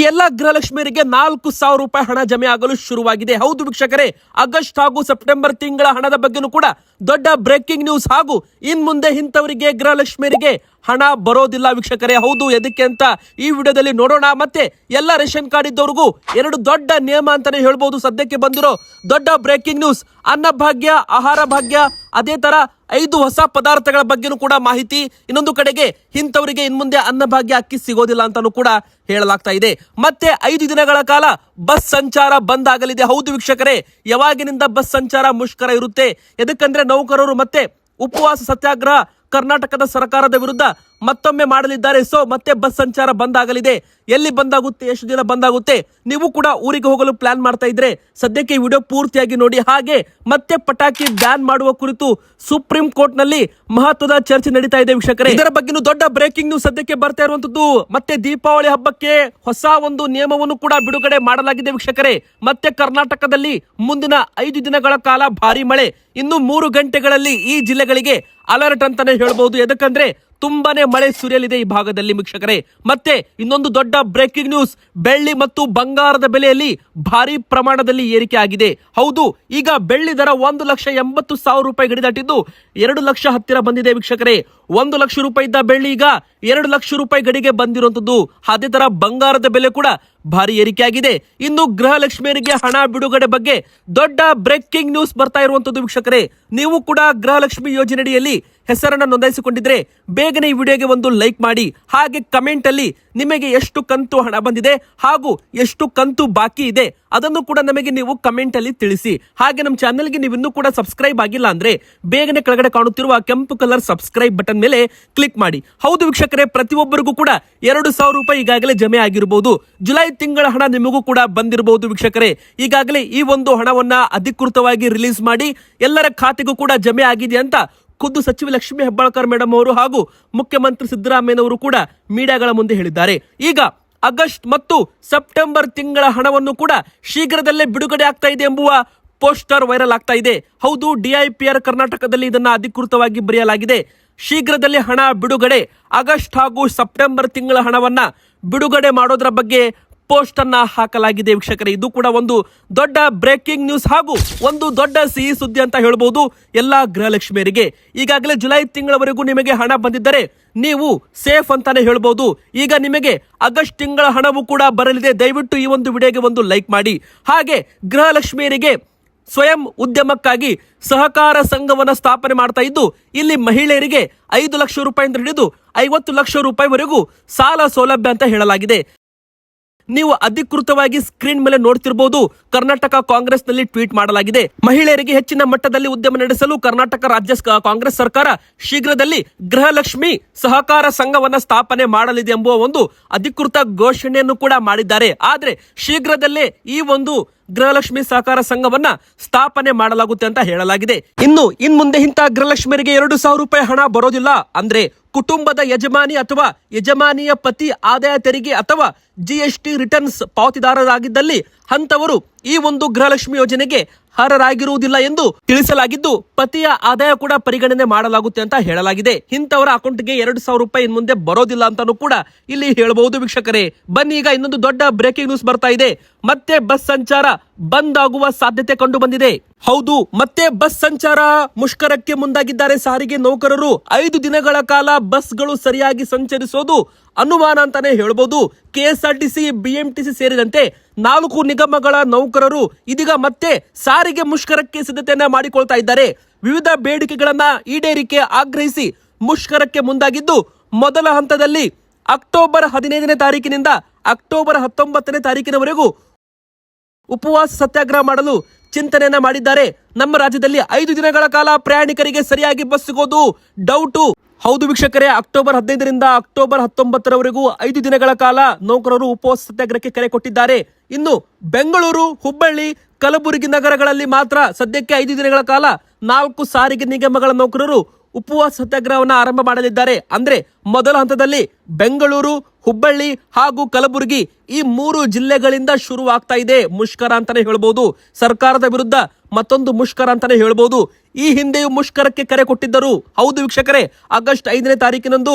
ಈ ಎಲ್ಲ ಗೃಹಲಕ್ಷ್ಮಿಯರಿಗೆ ನಾಲ್ಕು ಸಾವಿರ ರೂಪಾಯಿ ಹಣ ಜಮೆ ಆಗಲು ಶುರುವಾಗಿದೆ. ಹೌದು ವೀಕ್ಷಕರೇ, ಆಗಸ್ಟ್ ಹಾಗೂ ಸೆಪ್ಟೆಂಬರ್ ತಿಂಗಳ ಹಣದ ಬಗ್ಗೆನೂ ಕೂಡ ದೊಡ್ಡ ಬ್ರೇಕಿಂಗ್ ನ್ಯೂಸ್. ಹಾಗೂ ಇನ್ ಮುಂದೆ ಇಂಥವರಿಗೆ ಗೃಹಲಕ್ಷ್ಮಿಯರಿಗೆ ಹಣ ಬರೋದಿಲ್ಲ ವೀಕ್ಷಕರೇ. ಹೌದು, ಎದಕ್ಕೆ ಅಂತ ಈ ವಿಡಿಯೋದಲ್ಲಿ ನೋಡೋಣ. ಮತ್ತೆ ಎಲ್ಲ ರೇಷನ್ ಕಾರ್ಡ್ ಇದ್ದವ್ರಿಗೂ ಎರಡು ದೊಡ್ಡ ನಿಯಮ ಅಂತಾನೆ ಹೇಳ್ಬೋದು. ಸದ್ಯಕ್ಕೆ ಬಂದಿರೋ ದೊಡ್ಡ ಬ್ರೇಕಿಂಗ್ ನ್ಯೂಸ್. ಅನ್ನಭಾಗ್ಯ ಆಹಾರ ಭಾಗ್ಯ, ಅದೇ ತರ ಐದು ಹೊಸ ಪದಾರ್ಥಗಳ ಬಗ್ಗೆನೂ ಕೂಡ ಮಾಹಿತಿ ಇನ್ನೊಂದು ಕಡೆಗೆ ಇಂಥವರಿಗೆ ಇನ್ಮುಂದೆ ಅನ್ನಭಾಗ್ಯ ಅಕ್ಕಿ ಸಿಗೋದಿಲ್ಲ ಅಂತಾನೂ ಕೂಡ ಹೇಳಲಾಗ್ತಾ ಇದೆ. ಮತ್ತೆ ಐದು ದಿನಗಳ ಕಾಲ ಬಸ್ ಸಂಚಾರ ಬಂದ್ ಆಗಲಿದೆ. ಹೌದು ವೀಕ್ಷಕರೇ, ಯಾವಾಗಿನಿಂದ ಬಸ್ ಸಂಚಾರ ಮುಷ್ಕರ ಇರುತ್ತೆ? ಎದಕ್ಕಂದ್ರೆ ನೌಕರರು ಮತ್ತೆ ಉಪವಾಸ ಸತ್ಯಾಗ್ರಹ ಕರ್ನಾಟಕದ ಸರ್ಕಾರದ ವಿರುದ್ಧ ಮತ್ತೊಮ್ಮೆ ಮಾಡಲಿದ್ದಾರೆ. ಸೊ ಮತ್ತೆ ಬಸ್ ಸಂಚಾರ ಬಂದ್ ಆಗಲಿದೆ. ಎಲ್ಲಿ ಬಂದಾಗುತ್ತೆ ಎಷ್ಟು ದಿನ ಬಂದಾಗುತ್ತೆ ನೀವು ಕೂಡ ಊರಿಗೆ ಹೋಗಲು ಪ್ಲಾನ್ ಮಾಡ್ತಾ ಇದ್ರೆ ಸದ್ಯಕ್ಕೆ ವಿಡಿಯೋ ಪೂರ್ತಿಯಾಗಿ ನೋಡಿ. ಹಾಗೆ ಮತ್ತೆ ಪಟಾಕಿ ಬ್ಯಾನ್ ಮಾಡುವ ಕುರಿತು ಸುಪ್ರೀಂ ಕೋರ್ಟ್ನಲ್ಲಿ ಮಹತ್ವದ ಚರ್ಚೆ ನಡೀತಾ ಇದೆ ವೀಕ್ಷಕರೇ. ಇದರ ಬಗ್ಗೆ ದೊಡ್ಡ ಬ್ರೇಕಿಂಗ್ ನ್ಯೂಸ್ ಸದ್ಯಕ್ಕೆ ಬರ್ತಾ ಇರುವಂತದ್ದು ಮತ್ತೆ ದೀಪಾವಳಿ ಹಬ್ಬಕ್ಕೆ ಹೊಸ ಒಂದು ನಿಯಮವನ್ನು ಕೂಡ ಬಿಡುಗಡೆ ಮಾಡಲಾಗಿದೆ ವೀಕ್ಷಕರೇ. ಮತ್ತೆ ಕರ್ನಾಟಕದಲ್ಲಿ ಮುಂದಿನ ಐದು ದಿನಗಳ ಕಾಲ ಭಾರಿ ಮಳೆ. ಇನ್ನು ಮೂರು ಗಂಟೆಗಳಲ್ಲಿ ಈ ಜಿಲ್ಲೆಗಳಿಗೆ ಅಲರ್ಟ್ ಅಂತಾನೆ ಹೇಳಬಹುದು ಯಾಕಂದ್ರೆ ತುಂಬಾನೇ ಮಳೆ ಸುರಿಯಲಿದೆ ಈ ಭಾಗದಲ್ಲಿ ವೀಕ್ಷಕರೇ. ಮತ್ತೆ ಇನ್ನೊಂದು ದೊಡ್ಡ ಬ್ರೇಕಿಂಗ್ ನ್ಯೂಸ್ ಬೆಳ್ಳಿ ಮತ್ತು ಬಂಗಾರದ ಬೆಲೆಯಲ್ಲಿ ಭಾರಿ ಪ್ರಮಾಣದಲ್ಲಿ ಏರಿಕೆ ಆಗಿದೆ. ಹೌದು, ಈಗ ಬೆಳ್ಳಿ ದರ ಒಂದು ಲಕ್ಷ ಎಂಬತ್ತು ಸಾವಿರ ರೂಪಾಯಿ ಗಡಿ ದಾಟಿದ್ದು ಎರಡು ಲಕ್ಷ ಹತ್ತಿರ ಬಂದಿದೆ ವೀಕ್ಷಕರೇ. ಒಂದು ಲಕ್ಷ ರೂಪಾಯಿ ಇದ್ದ ಬೆಳ್ಳಿ ಈಗ ಎರಡು ಲಕ್ಷ ರೂಪಾಯಿ ಗಡಿಗೆ ಬಂದಿರುವಂತದ್ದು. ಅದೇ ತರ ಬಂಗಾರದ ಬೆಲೆ ಕೂಡ ಭಾರಿ ಏರಿಕೆಯಾಗಿದೆ. ಇನ್ನು ಗೃಹಲಕ್ಷ್ಮಿಯರಿಗೆ ಹಣ ಬಿಡುಗಡೆ ಬಗ್ಗೆ ದೊಡ್ಡ ಬ್ರೇಕಿಂಗ್ ನ್ಯೂಸ್ ಬರ್ತಾ ಇರುವಂತದ್ದು ವೀಕ್ಷಕರೇ. ನೀವು ಕೂಡ ಗೃಹಲಕ್ಷ್ಮಿ ಯೋಜನೆಯಡಿಯಲ್ಲಿ ಹೆಸರನ್ನು ನೋಂದಾಯಿಸಿಕೊಂಡಿದ್ರೆ ಬೇಗನೆ ಈ ವಿಡಿಯೋಗೆ ಒಂದು ಲೈಕ್ ಮಾಡಿ, ಹಾಗೆ ಕಮೆಂಟ್ ಅಲ್ಲಿ ನಿಮಗೆ ಎಷ್ಟು ಕಂತು ಹಣ ಬಂದಿದೆ ಹಾಗೂ ಎಷ್ಟು ಕಂತು ಬಾಕಿ ಇದೆ ಅದನ್ನು ಕೂಡ ನಮಗೆ ನೀವು ಕಮೆಂಟ್ ಅಲ್ಲಿ ತಿಳಿಸಿ. ಹಾಗೆ ನಮ್ಮ ಚಾನೆಲ್ಗೆ ನೀವು ಇನ್ನೂ ಕೂಡ ಸಬ್ಸ್ಕ್ರೈಬ್ ಆಗಿಲ್ಲ ಅಂದ್ರೆ ಬೇಗನೆ ಕೆಳಗಡೆ ಕಾಣುತ್ತಿರುವ ಕೆಂಪು ಕಲರ್ ಸಬ್ಸ್ಕ್ರೈಬ್ ಬಟನ್ ಮೇಲೆ ಕ್ಲಿಕ್ ಮಾಡಿ. ಹೌದು ವೀಕ್ಷಕರೇ, ಪ್ರತಿಯೊಬ್ಬರಿಗೂ ಕೂಡ ಎರಡು ಸಾವಿರ ರೂಪಾಯಿ ಈಗಾಗಲೇ ಜಮೆ ಆಗಿರಬಹುದು ಜುಲೈ ತಿಂಗಳ ಹಣ ನಿಮಗೂ ಕೂಡ ಬಂದಿರಬಹುದು ವೀಕ್ಷಕರೇ. ಈಗಾಗಲೇ ಈ ಒಂದು ಹಣವನ್ನ ಅಧಿಕೃತವಾಗಿ ರಿಲೀಸ್ ಮಾಡಿ ಎಲ್ಲರ ಖಾತೆಗೂ ಕೂಡ ಜಮೆ ಆಗಿದೆ ಅಂತ ಖುದ್ದು ಸಚಿವ ಲಕ್ಷ್ಮೀ ಹೆಬ್ಬಾಳ್ಕರ್ ಮೇಡಮ್ ಅವರು ಹಾಗೂ ಮುಖ್ಯಮಂತ್ರಿ ಸಿದ್ದರಾಮಯ್ಯನವರು ಕೂಡ ಮೀಡಿಯಾಗಳ ಮುಂದೆ ಹೇಳಿದ್ದಾರೆ. ಈಗ ಆಗಸ್ಟ್ ಮತ್ತು ಸೆಪ್ಟೆಂಬರ್ ತಿಂಗಳ ಹಣವನ್ನು ಕೂಡ ಶೀಘ್ರದಲ್ಲೇ ಬಿಡುಗಡೆ ಆಗ್ತಾ ಇದೆ ಎಂಬುವ ಪೋಸ್ಟರ್ ವೈರಲ್ ಆಗ್ತಾ ಇದೆ. ಹೌದು ಡಿಐಪಿಆರ್ ಕರ್ನಾಟಕದಲ್ಲಿ ಇದನ್ನ ಅಧಿಕೃತವಾಗಿ ಬರೆಯಲಾಗಿದೆ. ಶೀಘ್ರದಲ್ಲಿ ಹಣ ಬಿಡುಗಡೆ ಆಗಸ್ಟ್ ಹಾಗೂ ಸೆಪ್ಟೆಂಬರ್ ತಿಂಗಳ ಹಣವನ್ನ ಬಿಡುಗಡೆ ಮಾಡೋದ್ರ ಬಗ್ಗೆ ಪೋಸ್ಟ್ ಅನ್ನ ಹಾಕಲಾಗಿದೆ ವೀಕ್ಷಕರೇ. ಇದು ಕೂಡ ಒಂದು ದೊಡ್ಡ ಬ್ರೇಕಿಂಗ್ ನ್ಯೂಸ್ ಹಾಗೂ ಒಂದು ದೊಡ್ಡ ಸಿಹಿ ಸುದ್ದಿ ಅಂತ ಹೇಳಬಹುದು ಎಲ್ಲಾ ಗೃಹಲಕ್ಷ್ಮಿಯರಿಗೆ. ಈಗಾಗಲೇ ಜುಲೈ ತಿಂಗಳವರೆಗೂ ನಿಮಗೆ ಹಣ ಬಂದಿದ್ದರೆ ನೀವು ಸೇಫ್ ಅಂತಾನೆ ಹೇಳ್ಬೋದು. ಈಗ ನಿಮಗೆ ಆಗಸ್ಟ್ ತಿಂಗಳ ಹಣವು ಕೂಡ ಬರಲಿದೆ. ದಯವಿಟ್ಟು ಈ ಒಂದು ವಿಡಿಯೋಗೆ ಒಂದು ಲೈಕ್ ಮಾಡಿ. ಹಾಗೆ ಗೃಹಲಕ್ಷ್ಮಿಯರಿಗೆ ಸ್ವಯಂ ಉದ್ಯಮಕ್ಕಾಗಿ ಸಹಕಾರ ಸಂಘವನ್ನು ಸ್ಥಾಪನೆ ಮಾಡ್ತಾ ಇದ್ದು, ಇಲ್ಲಿ ಮಹಿಳೆಯರಿಗೆ ಐದು ಲಕ್ಷ ರೂಪಾಯಿಂದ ಹಿಡಿದು ಐವತ್ತು ಲಕ್ಷ ರೂಪಾಯಿವರೆಗೂ ಸಾಲ ಸೌಲಭ್ಯ ಅಂತ ಹೇಳಲಾಗಿದೆ. ನೀವು ಅಧಿಕೃತವಾಗಿ ಸ್ಕ್ರೀನ್ ಮೇಲೆ ನೋಡ್ತಿರಬಹುದು ಕರ್ನಾಟಕ ಕಾಂಗ್ರೆಸ್ನಲ್ಲಿ ಟ್ವೀಟ್ ಮಾಡಲಾಗಿದೆ. ಮಹಿಳೆಯರಿಗೆ ಹೆಚ್ಚಿನ ಮಟ್ಟದಲ್ಲಿ ಉದ್ಯಮ ನಡೆಸಲು ಕರ್ನಾಟಕ ರಾಜ್ಯ ಕಾಂಗ್ರೆಸ್ ಸರ್ಕಾರ ಶೀಘ್ರದಲ್ಲಿ ಗೃಹಲಕ್ಷ್ಮಿ ಸಹಕಾರ ಸಂಘವನ್ನ ಸ್ಥಾಪನೆ ಮಾಡಲಿದೆ ಎಂಬುವ ಒಂದು ಅಧಿಕೃತ ಘೋಷಣೆಯನ್ನು ಕೂಡ ಮಾಡಿದ್ದಾರೆ. ಆದ್ರೆ ಶೀಘ್ರದಲ್ಲೇ ಈ ಒಂದು ಗೃಹಲಕ್ಷ್ಮಿ ಸಹಕಾರ ಸಂಘವನ್ನ ಸ್ಥಾಪನೆ ಮಾಡಲಾಗುತ್ತೆ ಅಂತ ಹೇಳಲಾಗಿದೆ. ಇನ್ನು ಇನ್ ಮುಂದೆ ಇಂತಹ ಗೃಹಲಕ್ಷ್ಮಿಯರಿಗೆ ಎರಡು ಸಾವಿರ ರೂಪಾಯಿ ಹಣ ಬರೋದಿಲ್ಲ. ಅಂದ್ರೆ ಕುಟುಂಬದ ಯಜಮಾನಿ ಅಥವಾ ಯಜಮಾನಿಯ ಪತಿ ಆದಾಯ ತೆರಿಗೆ ಅಥವಾ ಜಿಎಸ್ಟಿ ರಿಟರ್ನ್ಸ್ ಪಾವತಿದಾರರಾಗಿದ್ದಲ್ಲಿ ಅಂತವರು ಈ ಒಂದು ಗೃಹಲಕ್ಷ್ಮಿ ಯೋಜನೆಗೆ ಅರ್ಹರಾಗಿರುವುದಿಲ್ಲ ಎಂದು ತಿಳಿಸಲಾಗಿದ್ದು, ಪತಿಯ ಆದಾಯ ಕೂಡ ಪರಿಗಣನೆ ಮಾಡಲಾಗುತ್ತೆ ಅಂತ ಹೇಳಲಾಗಿದೆ. ಇಂಥವರ ಅಕೌಂಟ್ಗೆ ಎರಡು ಸಾವಿರ ರೂಪಾಯಿ ಇನ್ ಮುಂದೆ ಬರೋದಿಲ್ಲ ಅಂತಾನೂ ಕೂಡ ಇಲ್ಲಿ ಹೇಳಬಹುದು ವೀಕ್ಷಕರೇ. ಬನ್ನಿ, ಈಗ ಇನ್ನೊಂದು ದೊಡ್ಡ ಬ್ರೇಕಿಂಗ್ ನ್ಯೂಸ್ ಬರ್ತಾ ಇದೆ. ಮತ್ತೆ ಬಸ್ ಸಂಚಾರ ಬಂದ್ ಆಗುವ ಸಾಧ್ಯತೆ ಕಂಡು ಬಂದಿದೆ ಹೌದು, ಮತ್ತೆ ಬಸ್ ಸಂಚಾರ ಮುಷ್ಕರಕ್ಕೆ ಮುಂದಾಗಿದ್ದಾರೆ. ಸಾರಿಗೆ ನೌಕರರು ಐದು ದಿನಗಳ ಕಾಲ ಬಸ್ಗಳು ಸರಿಯಾಗಿ ಸಂಚರಿಸೋದು ಅನುಮಾನ ಅಂತಾನೆ ಹೇಳ್ಬೋದು. ಕೆಎಸ್ಆರ್ಟಿಸಿ, ಬಿಎಂಟಿಸಿ ಸೇರಿದಂತೆ ನಾಲ್ಕು ನಿಗಮಗಳ ನೌಕರರು ಇದೀಗ ಮತ್ತೆ ಸಾರಿಗೆ ಮುಷ್ಕರಕ್ಕೆ ಸಿದ್ಧತೆಯನ್ನ ಮಾಡಿಕೊಳ್ತಾ ಇದ್ದಾರೆ. ವಿವಿಧ ಬೇಡಿಕೆಗಳನ್ನ ಈಡೇರಿಕೆ ಆಗ್ರಹಿಸಿ ಮುಷ್ಕರಕ್ಕೆ ಮುಂದಾಗಿದ್ದು, ಮೊದಲ ಹಂತದಲ್ಲಿ ಅಕ್ಟೋಬರ್ ಹದಿನೈದನೇ ತಾರೀಕಿನಿಂದ ಅಕ್ಟೋಬರ್ ಹತ್ತೊಂಬತ್ತನೇ ತಾರೀಕಿನವರೆಗೂ ಉಪವಾಸ ಸತ್ಯಾಗ್ರಹ ಮಾಡಲು ಚಿಂತನೆಯನ್ನ ಮಾಡಿದ್ದಾರೆ. ನಮ್ಮ ರಾಜ್ಯದಲ್ಲಿ ಐದು ದಿನಗಳ ಕಾಲ ಪ್ರಯಾಣಿಕರಿಗೆ ಸರಿಯಾಗಿ ಬಸ್ ಸಿಗೋದು ಡೌಟು. ಹೌದು ವೀಕ್ಷಕರೇ, ಅಕ್ಟೋಬರ್ ಹದಿನೈದರಿಂದ ಅಕ್ಟೋಬರ್ ಹತ್ತೊಂಬತ್ತರವರೆಗೂ ಐದು ದಿನಗಳ ಕಾಲ ನೌಕರರು ಉಪವಾಸ ಸತ್ಯಾಗ್ರಹಕ್ಕೆ ಕರೆ ಕೊಟ್ಟಿದ್ದಾರೆ. ಇನ್ನು ಬೆಂಗಳೂರು, ಹುಬ್ಬಳ್ಳಿ, ಕಲಬುರಗಿ ನಗರಗಳಲ್ಲಿ ಮಾತ್ರ ಸದ್ಯಕ್ಕೆ ಐದು ದಿನಗಳ ಕಾಲ ನಾಲ್ಕು ಸಾರಿಗೆ ನಿಗಮಗಳ ನೌಕರರು ಉಪವಾಸ ಸತ್ಯಾಗ್ರಹವನ್ನು ಆರಂಭ ಮಾಡಲಿದ್ದಾರೆ. ಅಂದ್ರೆ ಮೊದಲ ಹಂತದಲ್ಲಿ ಬೆಂಗಳೂರು ಹುಬ್ಬಳ್ಳಿ ಹಾಗೂ ಕಲಬುರಗಿ ಈ ಮೂರು ಜಿಲ್ಲೆಗಳಿಂದ ಶುರುವಾಗ್ತಾ ಇದೆ ಮುಷ್ಕರ ಅಂತಾನೆ ಹೇಳ್ಬೋದು. ಸರ್ಕಾರದ ವಿರುದ್ಧ ಮತ್ತೊಂದು ಮುಷ್ಕರ ಅಂತಾನೆ ಹೇಳ್ಬೋದು. ಈ ಹಿಂದೆಯೂ ಮುಷ್ಕರಕ್ಕೆ ಕರೆ ಕೊಟ್ಟಿದ್ದರು. ಹೌದು ವೀಕ್ಷಕರೇ, ಆಗಸ್ಟ್ ಐದನೇ ತಾರೀಕಿನಂದು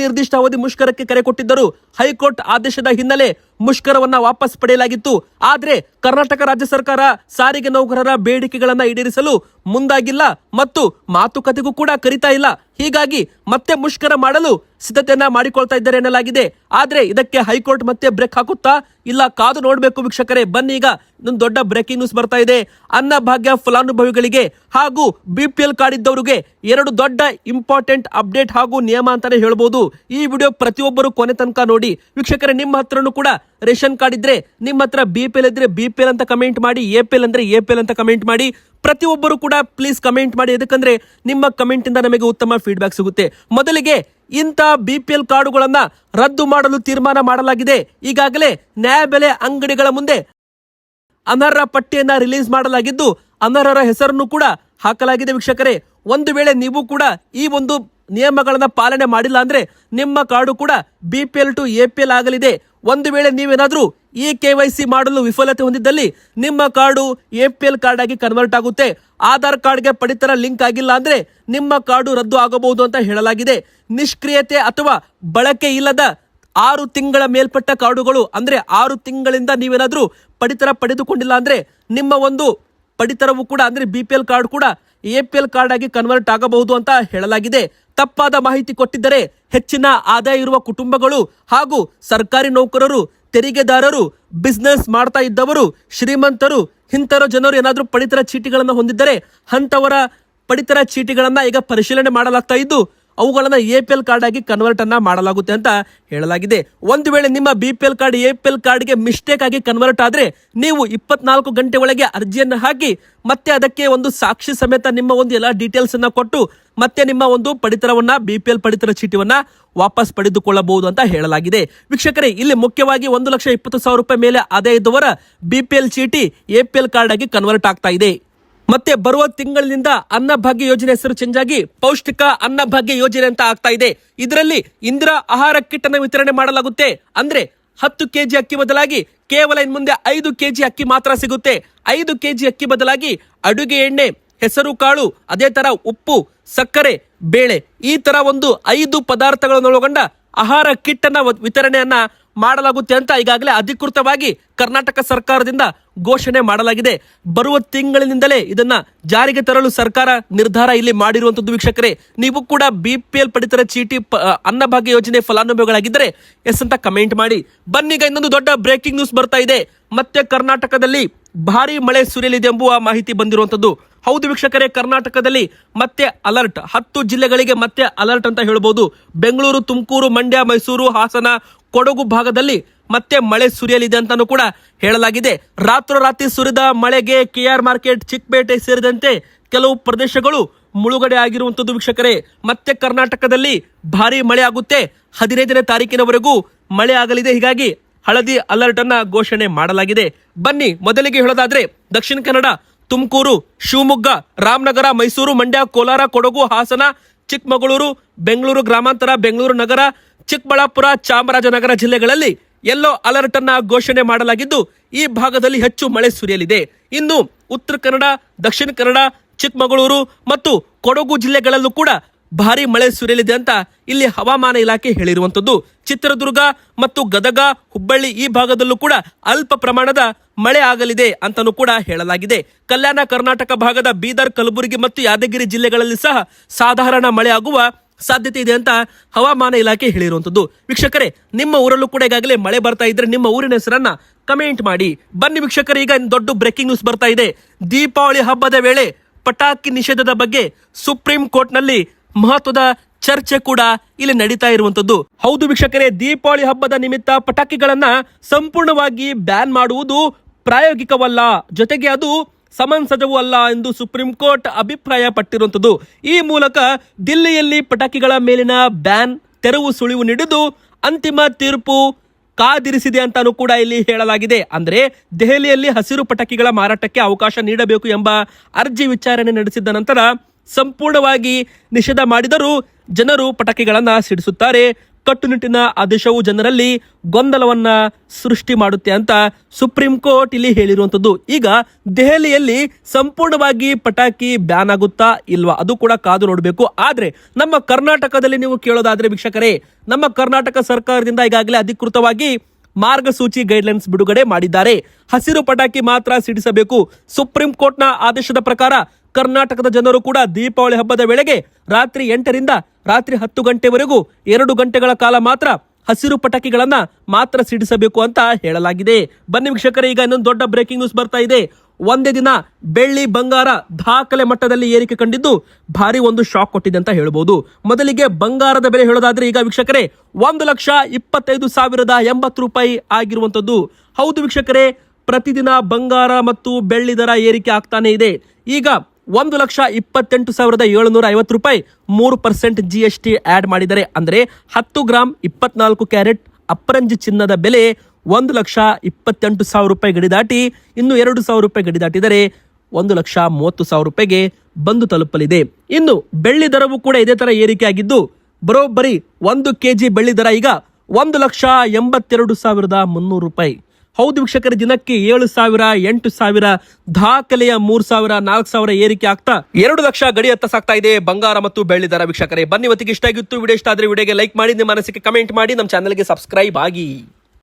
ನಿರ್ದಿಷ್ಟ ಅವಧಿ ಮುಷ್ಕರಕ್ಕೆ ಕರೆ ಕೊಟ್ಟಿದ್ದರು. ಹೈಕೋರ್ಟ್ ಆದೇಶದ ಹಿನ್ನೆಲೆ ಮುಷ್ಕರವನ್ನ ವಾಪಸ್ ಪಡೆಯಲಾಗಿತ್ತು. ಆದ್ರೆ ಕರ್ನಾಟಕ ರಾಜ್ಯ ಸರ್ಕಾರ ಸಾರಿಗೆ ನೌಕರರ ಬೇಡಿಕೆಗಳನ್ನ ಈಡೇರಿಸಲು ಮುಂದಾಗಿಲ್ಲ ಮತ್ತು ಮಾತುಕತೆಗೂ ಕೂಡ ಕರಿತಾ ಇಲ್ಲ. ಹೀಗಾಗಿ ಮತ್ತೆ ಮುಷ್ಕರ ಮಾಡಲು ಸಿದ್ಧತೆಯನ್ನ ಮಾಡಿಕೊಳ್ತಾ ಇದ್ದಾರೆ ಎನ್ನಲಾಗಿದೆ. ಆದ್ರೆ ಇದಕ್ಕೆ ಹೈಕೋರ್ಟ್ ಮತ್ತೆ ಬ್ರೇಕ್ ಹಾಕುತ್ತಾ? ಇಲ್ಲ, ಕಾದು ನೋಡಬೇಕು ವೀಕ್ಷಕರೇ. ಬನ್ನಿ ಈಗ ಇನ್ನೊಂದು ದೊಡ್ಡ ಬ್ರೇಕಿಂಗ್ ನ್ಯೂಸ್ ಬರ್ತಾ ಇದೆ. ಅನ್ನಭಾಗ್ಯ ಫಲಾನುಭವಿಗಳಿಗೆ ಹಾಗೂ ಬಿ ಪಿ ಎಲ್ ಕಾರ್ಡ್ ಇದ್ದವರಿಗೆ ಎರಡು ದೊಡ್ಡ ಇಂಪಾರ್ಟೆಂಟ್ ಅಪ್ಡೇಟ್ ಹಾಗೂ ನಿಯಮ ಅಂತಾನೆ ಹೇಳ್ಬೋದು. ಈ ವಿಡಿಯೋ ಪ್ರತಿಯೊಬ್ಬರು ಕೊನೆ ತನಕ ನೋಡಿ. ವೀಕ್ಷಕರೇ, ನಿಮ್ಮ ಹತ್ರನೂ ಕೂಡ ರೇಷನ್ ಕಾರ್ಡ್ ಇದ್ರೆ, ನಿಮ್ಮ ಹತ್ರ ಬಿ ಪಿ ಎಲ್ ಇದ್ರೆ ಬಿ ಪಿ ಎಲ್ ಅಂತ ಕಮೆಂಟ್ ಮಾಡಿ ಎ ಪಿ ಎಲ್ ಅಂದ್ರೆ ಎ ಪಿ ಎಲ್ ಅಂತ ಕಮೆಂಟ್ ಮಾಡಿ. ಪ್ರತಿಯೊಬ್ಬರು ಕೂಡ ಪ್ಲೀಸ್ ಕಮೆಂಟ್ ಮಾಡಿ. ಯಾಕಂದ್ರೆ ನಿಮ್ಮ ಕಮೆಂಟ್ ಇಂದ ನಮಗೆ ಉತ್ತಮ ಫೀಡ್ಬ್ಯಾಕ್ ಸಿಗುತ್ತೆ. ಮೊದಲಿಗೆ ಇಂಥ ಬಿ ಪಿ ಎಲ್ ಕಾರ್ಡುಗಳನ್ನ ರದ್ದು ಮಾಡಲು ತೀರ್ಮಾನ ಮಾಡಲಾಗಿದೆ. ಈಗಾಗಲೇ ನ್ಯಾಯಬೆಲೆ ಅಂಗಡಿಗಳ ಮುಂದೆ ಅನರ್ಹ ಪಟ್ಟಿಯನ್ನ ರಿಲೀಸ್ ಮಾಡಲಾಗಿದ್ದು, ಅನರ್ಹರ ಹೆಸರನ್ನು ಕೂಡ ಹಾಕಲಾಗಿದೆ. ವೀಕ್ಷಕರೇ, ಒಂದು ವೇಳೆ ನೀವು ಕೂಡ ಈ ಒಂದು ನಿಯಮಗಳನ್ನ ಪಾಲನೆ ಮಾಡಿಲ್ಲ ಅಂದ್ರೆ ನಿಮ್ಮ ಕಾರ್ಡು ಕೂಡ B P L to A P L ಆಗಲಿದೆ. ಒಂದು ವೇಳೆ ನೀವೇನಾದರೂ ಈ ಕೆ ವೈ ಸಿ ಮಾಡಲು ವಿಫಲತೆ ಹೊಂದಿದ್ದಲ್ಲಿ ನಿಮ್ಮ card A P L card ಆಗಿ ಕನ್ವರ್ಟ್ ಆಗುತ್ತೆ. ಆಧಾರ್ ಕಾರ್ಡ್ಗೆ ಪಡಿತರ ಲಿಂಕ್ ಆಗಿಲ್ಲ ಅಂದ್ರೆ ನಿಮ್ಮ ಕಾರ್ಡು ರದ್ದು ಆಗಬಹುದು ಅಂತ ಹೇಳಲಾಗಿದೆ. ನಿಷ್ಕ್ರಿಯತೆ ಅಥವಾ ಬಳಕೆ ಇಲ್ಲದ ಆರು ತಿಂಗಳ ಮೇಲ್ಪಟ್ಟ ಕಾರ್ಡುಗಳು ಅಂದ್ರೆ ಆರು ತಿಂಗಳಿಂದ ನೀವೇನಾದರೂ ಪಡಿತರ ಪಡೆದುಕೊಂಡಿಲ್ಲ ಅಂದ್ರೆ ನಿಮ್ಮ ಒಂದು ಪಡಿತರವು ಕೂಡ ಅಂದ್ರೆ ಬಿ ಪಿ ಎಲ್ ಕಾರ್ಡ್ ಕೂಡ ಎ ಪಿ ಎಲ್ ಕಾರ್ಡ್ ಆಗಿ ಕನ್ವರ್ಟ್ ಆಗಬಹುದು ಅಂತ ಹೇಳಲಾಗಿದೆ. ತಪ್ಪಾದ ಮಾಹಿತಿ ಕೊಟ್ಟಿದ್ದರೆ ಹೆಚ್ಚಿನ ಆದಾಯ ಇರುವ ಕುಟುಂಬಗಳು ಹಾಗೂ ಸರ್ಕಾರಿ ನೌಕರರು, ತೆರಿಗೆದಾರರು, ಬಿಸ್ನೆಸ್ ಮಾಡ್ತಾ ಇದ್ದವರು, ಶ್ರೀಮಂತರು, ಇಂಥರ ಜನರು ಏನಾದರೂ ಪಡಿತರ ಚೀಟಿಗಳನ್ನು ಹೊಂದಿದ್ದರೆ ಅಂಥವರ ಪಡಿತರ ಚೀಟಿಗಳನ್ನು ಈಗ ಪರಿಶೀಲನೆ ಮಾಡಲಾಗ್ತಾ ಇದ್ದು ಅವುಗಳನ್ನ ಎ ಪಿ ಎಲ್ ಕಾರ್ಡ್ ಆಗಿ ಕನ್ವರ್ಟ್ ಅನ್ನ ಮಾಡಲಾಗುತ್ತೆ ಅಂತ ಹೇಳಲಾಗಿದೆ. ಒಂದು ವೇಳೆ ನಿಮ್ಮ B P L card A P L ಕಾರ್ಡ್ಗೆ ಮಿಸ್ಟೇಕ್ ಆಗಿ ಕನ್ವರ್ಟ್ ಆದ್ರೆ ನೀವು ಇಪ್ಪತ್ನಾಲ್ಕು ಗಂಟೆ ಒಳಗೆ ಅರ್ಜಿಯನ್ನು ಹಾಕಿ, ಮತ್ತೆ ಅದಕ್ಕೆ ಒಂದು ಸಾಕ್ಷಿ ಸಮೇತ ನಿಮ್ಮ ಒಂದು ಎಲ್ಲ ಡೀಟೇಲ್ಸ್ ಅನ್ನ ಕೊಟ್ಟು, ಮತ್ತೆ ನಿಮ್ಮ ಒಂದು ಪಡಿತರವನ್ನ ಬಿ ಪಿ ಎಲ್ ಪಡಿತರ ಚೀಟಿವನ್ನ ವಾಪಸ್ ಪಡೆದುಕೊಳ್ಳಬಹುದು ಅಂತ ಹೇಳಲಾಗಿದೆ. ವೀಕ್ಷಕರೇ, ಇಲ್ಲಿ ಮುಖ್ಯವಾಗಿ ಒಂದು ಲಕ್ಷ ಇಪ್ಪತ್ತು ಸಾವಿರ ರೂಪಾಯಿ ಮೇಲೆ ಆದಾಯ ಇದ್ದವರ ಬಿ ಪಿ ಎಲ್ ಚೀಟಿ ಎ ಪಿ ಎಲ್ ಕಾರ್ಡ್ ಆಗಿ ಕನ್ವರ್ಟ್ ಆಗ್ತಾ ಇದೆ. ಮತ್ತೆ ಬರುವ ತಿಂಗಳಿನಿಂದ ಅನ್ನಭಾಗ್ಯ ಯೋಜನೆ ಹೆಸರು ಚೇಂಜ್ ಆಗಿ ಪೌಷ್ಟಿಕ ಅನ್ನಭಾಗ್ಯ ಯೋಜನೆ ಅಂತ ಆಗ್ತಾ ಇದೆ. ಇದರಲ್ಲಿ ಇಂದಿರಾ ಆಹಾರ ಕಿಟ್ ಅನ್ನು ವಿತರಣೆ ಮಾಡಲಾಗುತ್ತೆ. ಅಂದ್ರೆ ಹತ್ತು ಕೆಜಿ ಅಕ್ಕಿ ಬದಲಾಗಿ ಕೇವಲ ಇನ್ ಮುಂದೆ ಐದು ಕೆಜಿ ಅಕ್ಕಿ ಮಾತ್ರ ಸಿಗುತ್ತೆ. ಐದು ಕೆಜಿ ಅಕ್ಕಿ ಬದಲಾಗಿ ಅಡುಗೆ ಎಣ್ಣೆ, ಹೆಸರು ಕಾಳು, ಅದೇ ತರ ಉಪ್ಪು, ಸಕ್ಕರೆ, ಬೇಳೆ ಈ ತರ ಒಂದು ಐದು ಪದಾರ್ಥಗಳನ್ನು ಒಳಗೊಂಡ ಆಹಾರ ಕಿಟ್ ಅನ್ನ ವಿತರಣೆಯನ್ನ ಮಾಡಲಾಗುತ್ತೆ ಅಂತ ಈಗಾಗಲೇ ಅಧಿಕೃತವಾಗಿ ಕರ್ನಾಟಕ ಸರ್ಕಾರದಿಂದ ಘೋಷಣೆ ಮಾಡಲಾಗಿದೆ. ಬರುವ ತಿಂಗಳಿನಿಂದಲೇ ಇದನ್ನ ಜಾರಿಗೆ ತರಲು ಸರ್ಕಾರ ನಿರ್ಧಾರ ಇಲ್ಲಿ ಮಾಡಿರುವಂತದ್ದು ವೀಕ್ಷಕರೇ. ನೀವು ಕೂಡ ಬಿ ಪಿ ಎಲ್ ಪಡಿತರ ಚೀಟಿ ಅನ್ನಭಾಗ್ಯ ಯೋಜನೆ ಫಲಾನುಭವಿಗಳಾಗಿದ್ದರೆ ಎಸ್ ಅಂತ ಕಮೆಂಟ್ ಮಾಡಿ. ಬನ್ನೀಗ ಇನ್ನೊಂದು ದೊಡ್ಡ ಬ್ರೇಕಿಂಗ್ ನ್ಯೂಸ್ ಬರ್ತಾ ಇದೆ. ಮತ್ತೆ ಕರ್ನಾಟಕದಲ್ಲಿ ಭಾರಿ ಮಳೆ ಸುರಿಯಲಿದೆ ಎಂಬುವ ಮಾಹಿತಿ ಬಂದಿರುವಂತದ್ದು. ಹೌದು ವೀಕ್ಷಕರೇ, ಕರ್ನಾಟಕದಲ್ಲಿ ಮತ್ತೆ ಅಲರ್ಟ್. ಹತ್ತು ಜಿಲ್ಲೆಗಳಿಗೆ ಮತ್ತೆ ಅಲರ್ಟ್ ಅಂತ ಹೇಳ್ಬೋದು. ಬೆಂಗಳೂರು, ತುಮಕೂರು, ಮಂಡ್ಯ, ಮೈಸೂರು, ಹಾಸನ, ಕೊಡಗು ಭಾಗದಲ್ಲಿ ಮತ್ತೆ ಮಳೆ ಸುರಿಯಲಿದೆ ಅಂತಾನೂ ಕೂಡ ಹೇಳಲಾಗಿದೆ. ರಾತ್ರೋರಾತ್ರಿ ಸುರಿದ ಮಳೆಗೆ ಕೆಆರ್ ಮಾರ್ಕೆಟ್, ಚಿಕ್ಕಪೇಟೆ ಸೇರಿದಂತೆ ಕೆಲವು ಪ್ರದೇಶಗಳು ಮುಳುಗಡೆ ಆಗಿರುವಂತದ್ದು ವೀಕ್ಷಕರೇ. ಮತ್ತೆ ಕರ್ನಾಟಕದಲ್ಲಿ ಭಾರಿ ಮಳೆ ಆಗುತ್ತೆ. ಹದಿನೈದನೇ ತಾರೀಕಿನವರೆಗೂ ಮಳೆ ಆಗಲಿದೆ. ಹೀಗಾಗಿ ಹಳದಿ ಅಲರ್ಟ್ ಅನ್ನ ಘೋಷಣೆ ಮಾಡಲಾಗಿದೆ. ಬನ್ನಿ, ಮೊದಲಿಗೆ ಹೇಳೋದಾದ್ರೆ ದಕ್ಷಿಣ ಕನ್ನಡ, ತುಮಕೂರು, ಶಿವಮೊಗ್ಗ, ರಾಮನಗರ, ಮೈಸೂರು, ಮಂಡ್ಯ, ಕೋಲಾರ, ಕೊಡಗು, ಹಾಸನ, ಚಿಕ್ಕಮಗಳೂರು, ಬೆಂಗಳೂರು ಗ್ರಾಮಾಂತರ, ಬೆಂಗಳೂರು ನಗರ, ಚಿಕ್ಕಬಳ್ಳಾಪುರ, ಚಾಮರಾಜನಗರ ಜಿಲ್ಲೆಗಳಲ್ಲಿ ಯೆಲ್ಲೋ ಅಲರ್ಟ್ ಅನ್ನ ಘೋಷಣೆ ಮಾಡಲಾಗಿದ್ದು, ಈ ಭಾಗದಲ್ಲಿ ಹೆಚ್ಚು ಮಳೆ ಸುರಿಯಲಿದೆ. ಇನ್ನು ಉತ್ತರ ಕನ್ನಡ, ದಕ್ಷಿಣ ಕನ್ನಡ, ಚಿಕ್ಕಮಗಳೂರು ಮತ್ತು ಕೊಡಗು ಜಿಲ್ಲೆಗಳಲ್ಲೂ ಕೂಡ ಭಾರಿ ಮಳೆ ಸುರಿಯಲಿದೆ ಅಂತ ಇಲ್ಲಿ ಹವಾಮಾನ ಇಲಾಖೆ ಹೇಳಿರುವಂತದ್ದು ಚಿತ್ರದುರ್ಗ ಮತ್ತು ಗದಗ, ಹುಬ್ಬಳ್ಳಿ ಈ ಭಾಗದಲ್ಲೂ ಕೂಡ ಅಲ್ಪ ಪ್ರಮಾಣದ ಮಳೆ ಆಗಲಿದೆ ಅಂತಲೂ ಕೂಡ ಹೇಳಲಾಗಿದೆ. ಕಲ್ಯಾಣ ಕರ್ನಾಟಕ ಭಾಗದ ಬೀದರ್, ಕಲಬುರಗಿ ಮತ್ತು ಯಾದಗಿರಿ ಜಿಲ್ಲೆಗಳಲ್ಲಿ ಸಹ ಸಾಧಾರಣ ಮಳೆ ಆಗುವ ಸಾಧ್ಯತೆ ಇದೆ ಅಂತ ಹವಾಮಾನ ಇಲಾಖೆ ಹೇಳಿರುವಂತದ್ದು. ವೀಕ್ಷಕರೇ, ನಿಮ್ಮ ಊರಲ್ಲೂ ಕೂಡ ಈಗಾಗಲೇ ಮಳೆ ಬರ್ತಾ ಇದ್ರೆ ನಿಮ್ಮ ಊರಿನ ಹೆಸರನ್ನ ಕಮೆಂಟ್ ಮಾಡಿ. ಬನ್ನಿ ವೀಕ್ಷಕರೇ, ಈಗ ದೊಡ್ಡ ಬ್ರೇಕಿಂಗ್ ನ್ಯೂಸ್ ಬರ್ತಾ ಇದೆ. ದೀಪಾವಳಿ ಹಬ್ಬದ ವೇಳೆ ಪಟಾಕಿ ನಿಷೇಧದ ಬಗ್ಗೆ ಸುಪ್ರೀಂ ಕೋರ್ಟ್ನಲ್ಲಿ ಮಹತ್ವದ ಚರ್ಚೆ ಕೂಡ ಇಲ್ಲಿ ನಡೀತಾ ಇರುವಂತದ್ದು. ಹೌದು ವೀಕ್ಷಕರೇ, ದೀಪಾವಳಿ ಹಬ್ಬದ ನಿಮಿತ್ತ ಪಟಾಕಿಗಳನ್ನ ಸಂಪೂರ್ಣವಾಗಿ ಬ್ಯಾನ್ ಮಾಡುವುದು ಪ್ರಾಯೋಗಿಕವಲ್ಲ. ಜೊತೆಗೆ ಅದು ಸಮನ್ಸಜವೂ ಅಲ್ಲ ಎಂದು ಸುಪ್ರೀಂ ಕೋರ್ಟ್ ಅಭಿಪ್ರಾಯ ಪಟ್ಟಿರುವಂತದ್ದು ಈ ಮೂಲಕ ದಿಲ್ಲಿಯಲ್ಲಿ ಪಟಾಕಿಗಳ ಮೇಲಿನ ಬ್ಯಾನ್, ತೆರವು ಸುಳಿವು ನೀಡಿದ್ದು ಅಂತಿಮ ತೀರ್ಪು ಕಾದಿರಿಸಿದೆ ಅಂತಾನೂ ಕೂಡ ಇಲ್ಲಿ ಹೇಳಲಾಗಿದೆ. ಅಂದರೆ ದೆಹಲಿಯಲ್ಲಿ ಹಸಿರು ಪಟಾಕಿಗಳ ಮಾರಾಟಕ್ಕೆ ಅವಕಾಶ ನೀಡಬೇಕು ಎಂಬ ಅರ್ಜಿ ವಿಚಾರಣೆ ನಡೆಸಿದ ನಂತರ ಸಂಪೂರ್ಣವಾಗಿ ನಿಷೇಧ ಮಾಡಿದರೂ ಜನರು ಪಟಾಕಿಗಳನ್ನು ಸಿಡಿಸುತ್ತಾರೆ. ಕಟ್ಟುನಿಟ್ಟಿನ ಆದೇಶವು ಜನರಲ್ಲಿ ಗೊಂದಲವನ್ನ ಸೃಷ್ಟಿ ಮಾಡುತ್ತೆ ಅಂತ ಸುಪ್ರೀಂ ಕೋರ್ಟ್ ಇಲ್ಲಿ ಹೇಳಿರುವಂತದ್ದು ಈಗ ದೆಹಲಿಯಲ್ಲಿ ಸಂಪೂರ್ಣವಾಗಿ ಪಟಾಕಿ ಬ್ಯಾನ್ ಆಗುತ್ತಾ ಇಲ್ವಾ? ಅದು ಕೂಡ ಕಾದು ನೋಡಬೇಕು. ಆದ್ರೆ ನಮ್ಮ ಕರ್ನಾಟಕದಲ್ಲಿ ನೀವು ಕೇಳೋದಾದ್ರೆ ವೀಕ್ಷಕರೇ, ನಮ್ಮ ಕರ್ನಾಟಕ ಸರ್ಕಾರದಿಂದ ಈಗಾಗಲೇ ಅಧಿಕೃತವಾಗಿ ಮಾರ್ಗಸೂಚಿ ಗೈಡ್ಲೈನ್ಸ್ ಬಿಡುಗಡೆ ಮಾಡಿದ್ದಾರೆ. ಹಸಿರು ಪಟಾಕಿ ಮಾತ್ರ ಸಿಡಿಸಬೇಕು. ಸುಪ್ರೀಂ ಕೋರ್ಟ್ನ ಆದೇಶದ ಪ್ರಕಾರ ಕರ್ನಾಟಕದ ಜನರು ಕೂಡ ದೀಪಾವಳಿ ಹಬ್ಬದ ವೇಳೆಗೆ ರಾತ್ರಿ ಎಂಟರಿಂದ ರಾತ್ರಿ ಹತ್ತು ಗಂಟೆವರೆಗೂ ಎರಡು ಗಂಟೆಗಳ ಕಾಲ ಮಾತ್ರ ಹಸಿರು ಪಟಾಕಿಗಳನ್ನ ಮಾತ್ರ ಸಿಡಿಸಬೇಕು ಅಂತ ಹೇಳಲಾಗಿದೆ. ಬನ್ನಿ ವೀಕ್ಷಕರೇ, ಈಗ ಇನ್ನೊಂದು ದೊಡ್ಡ ಬ್ರೇಕಿಂಗ್ ನ್ಯೂಸ್ ಬರ್ತಾ ಇದೆ. ಒಂದೇ ದಿನ ಬೆಳ್ಳಿ ಬಂಗಾರ ದಾಖಲೆ ಮಟ್ಟದಲ್ಲಿ ಏರಿಕೆ ಕಂಡಿದ್ದು ಭಾರಿ ಒಂದು ಶಾಕ್ ಕೊಟ್ಟಿದೆ ಅಂತ ಹೇಳ್ಬೋದು. ಮೊದಲಿಗೆ ಬಂಗಾರದ ಬೆಲೆ ಹೇಳೋದಾದ್ರೆ ಈಗ ವೀಕ್ಷಕರೇ, ಒಂದು ಲಕ್ಷ ಇಪ್ಪತ್ತೈದು ಸಾವಿರದ ಎಂಬತ್ತು ರೂಪಾಯಿ ಆಗಿರುವಂತದ್ದು ಹೌದು ವೀಕ್ಷಕರೇ, ಪ್ರತಿದಿನ ಬಂಗಾರ ಮತ್ತು ಬೆಳ್ಳಿ ದರ ಏರಿಕೆ ಆಗ್ತಾನೆ ಇದೆ. ಈಗ ಒಂದು ಲಕ್ಷ ಇಪ್ಪತ್ತೆಂಟು ಸಾವಿರದ ಏಳುನೂರ ಐವತ್ತು ರೂಪಾಯಿ ಮೂರು percent G S T add ಮಾಡಿದರೆ ಅಂದರೆ ಹತ್ತು ಗ್ರಾಮ್ ಇಪ್ಪತ್ನಾಲ್ಕು ಕ್ಯಾರೆಟ್ ಅಪ್ರಂಜಿ ಚಿನ್ನದ ಬೆಲೆ ಒಂದು ಲಕ್ಷ ಇಪ್ಪತ್ತೆಂಟು ಸಾವಿರ ರೂಪಾಯಿ ಗಡಿ ದಾಟಿ, ಇನ್ನು ಎರಡು ಸಾವಿರ ರೂಪಾಯಿ ಗಡಿ ದಾಟಿದರೆ ಒಂದು ಲಕ್ಷ ಮೂವತ್ತು ಸಾವಿರ ರೂಪಾಯಿಗೆ ಬಂದು ತಲುಪಲಿದೆ. ಇನ್ನು ಬೆಳ್ಳಿ ದರವೂ ಕೂಡ ಇದೇ ಥರ ಏರಿಕೆ ಆಗಿದ್ದು ಬರೋಬ್ಬರಿ ಒಂದು ಕೆಜಿ ಬೆಳ್ಳಿ ದರ ಈಗ ಒಂದು ಲಕ್ಷ ಎಂಬತ್ತೆರಡು ಸಾವಿರದ ಮುನ್ನೂರು ರೂಪಾಯಿ. ಹೌದು ವೀಕ್ಷಕರ, ದಿನಕ್ಕೆ ಏಳು ಸಾವಿರ, ಎಂಟು ಸಾವಿರ, ದಾಖಲೆಯ ಮೂರ್ ಸಾವಿರ, ನಾಲ್ಕು ಸಾವಿರ ಏರಿಕೆ ಆಗ್ತಾ ಎರಡು ಲಕ್ಷ ಗಡಿ ಹತ್ತ ಸಾಕ್ತಾ ಇದೆ ಬಂಗಾರ ಮತ್ತು ಬೆಳ್ಳಿ ದರ ವೀಕ್ಷಕರೇ. ಬನ್ನಿ ಇವತ್ತಿಗೆ ಇಷ್ಟ ಆಗಿತ್ತು, ವಿಡಿಯೋ ಇಷ್ಟ ಆದ್ರೆ ವಿಡಿಯೋಗೆ ಲೈಕ್ ಮಾಡಿ, ನಿಮ್ಮ ಮನಸ್ಸಿಗೆ ಕಮೆಂಟ್ ಮಾಡಿ, ನಮ್ಮ ಚಾನಲ್ಗೆ ಸಬ್ಸ್ಕ್ರೈಬ್ ಆಗಿ.